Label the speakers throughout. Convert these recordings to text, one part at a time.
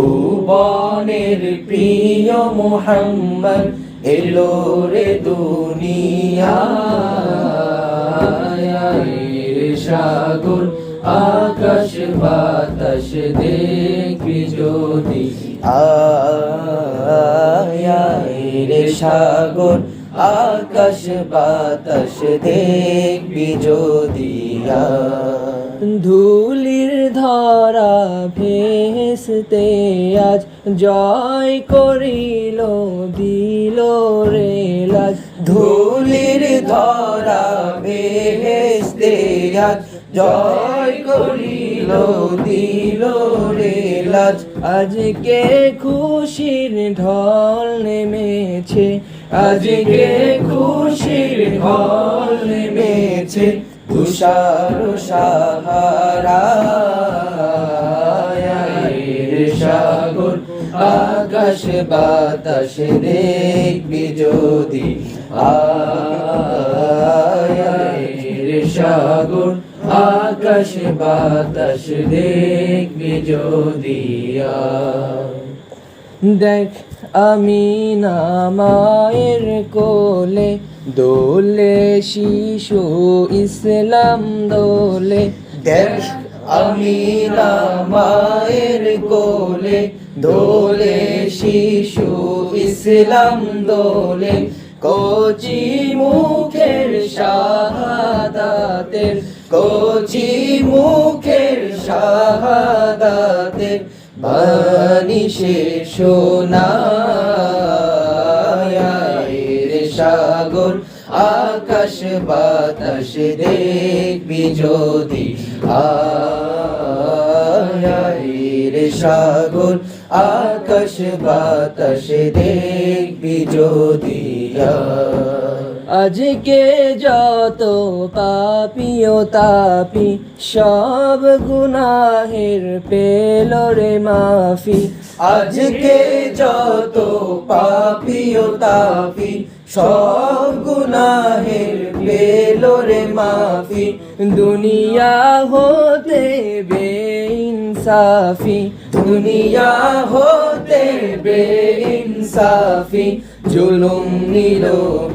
Speaker 1: ত্রিভুবনের প্রিয় মোহাম্মদ এলো রে দুনিয়ায়ের সাগর আকাশ বাতাস দেখবি যদি। আয়ের সাগর আকাশ বাতাস দেখবি যদি। ধুলির ধরা ভেসতে আজ জয় করিল, দিল রে লাজ ধুলির ধরা ভেসতে আজ জয় করিল, দিল রে লাজ আজকে খুশির ঢল নেমেছে, আজকে খুশির ঢল নেমেছে। তুষার সাগর, আকাশ বাতাস দেখবি যদি আয়ের সাগর, আকাশ বাতাস দেখবি যদি দেখ, আমি না মায়ের কোলে দোলে শিশু ইসলাম দোলে। দেখ, আমি মায়ের কোলে। দোলে শিশু ইসলাম দোলে। কচি মুখের শাহাদাতের, কচি মুখের শাহাদাতের। বাণী শেষ রে সাগর আকাশ বাতাস দেখবি যদি। রে সাগর, আকাশ বাতাস দেখবি যদি। আজকে যত পাপিও তাপি, সব গুনাহের পেল রে মাফি। আজকে যত পাপিও তাপি সব গুনাহের পেল রে মাফি, দুনিয়া হতে বেইনসাফি, দুনিয়া হতে বেইনসাফি, জুলুম নিল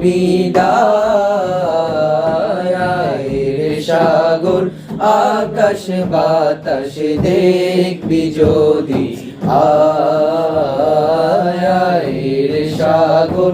Speaker 1: বিদায় সাগর, আকাশ বাতাস দেখবি যদি আয়ের সাগর।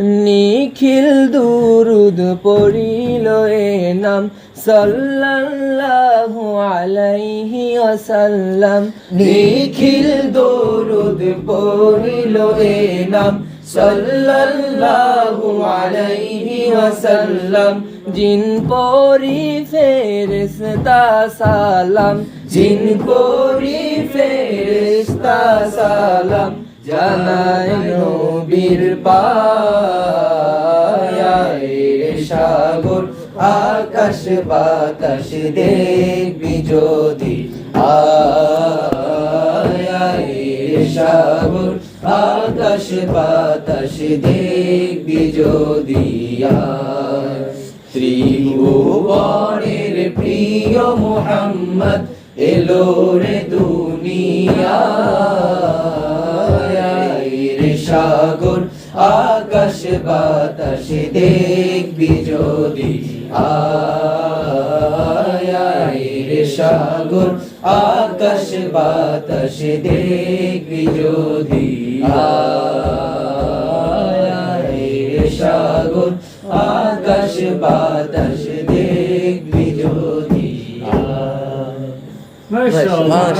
Speaker 1: নিখিল দুরুদ পড়িল এ নাম, সাল্লাল্লাহু আলাইহি ওয়াসাল্লাম। নিখিল দুরুদ পড়িল এ নাম, সাল্লাল্লাহু আলাইহি ওয়াসাল্লাম। জিন পরি ফেরেশতা সালাম। জিন পরি ফেরেশতা সালাম। জানাই নবীর পায়ের সাগর, আকাশ বাতাস দেখবি যদি আয়ের সাগর, আকাশ বাতাস দেখবি যদি ত্রিভুবনের প্রিয় মোহাম্মদ এলো রে দুনিয়া সাগর আকাশ বাতাস দেখবি যদি রে সাগর আকাশ বাতাস দেখবি যদি রে সাগর আকাশ বাতাস দেখবি যদি
Speaker 2: মাশাআল্লাহ।